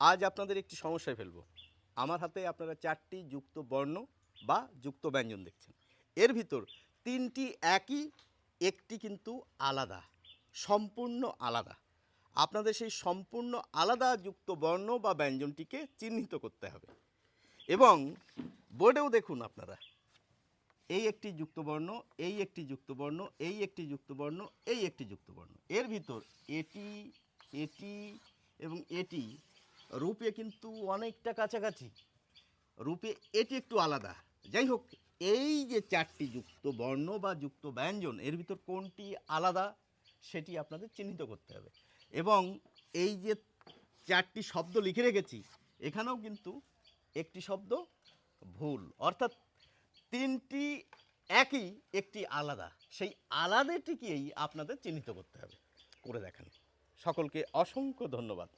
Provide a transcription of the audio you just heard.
আজ আপনাদের একটি সমস্যায় ফেলব। আমার হাতে আপনারা চারটি যুক্ত বর্ণ বা যুক্ত ব্যঞ্জন দেখছেন। এর ভিতর তিনটি একই, একটি কিন্তু আলাদা, সম্পূর্ণ আলাদা। আপনাদের সেই সম্পূর্ণ আলাদা যুক্ত বর্ণ বা ব্যঞ্জনটিকে চিহ্নিত করতে হবে। এবং বোর্ডেও দেখুন আপনারা, এই একটি যুক্তবর্ণ এই একটি যুক্তবর্ণ এই একটি যুক্তবর্ণ এই একটি যুক্তবর্ণ এর ভিতর এটি এটি এবং এটি রূপে কিন্তু অনেকটা কাছাকাছি। রূপে এটি একটু আলাদা। যাই হোক, এই যে চারটি যুক্ত বর্ণ বা যুক্ত ব্যঞ্জন, এর ভিতর কোনটি আলাদা সেটি আপনাদের চিহ্নিত করতে হবে। এবং এই যে চারটি শব্দ লিখে রেখেছি, এখানেও কিন্তু একটি শব্দ ভুল। অর্থাৎ তিনটি একই একটি আলাদা। সেই আলাদাটিকেই আপনাদের চিহ্নিত করতে হবে। করে দেখেন। সকলকে অসংখ্য ধন্যবাদ।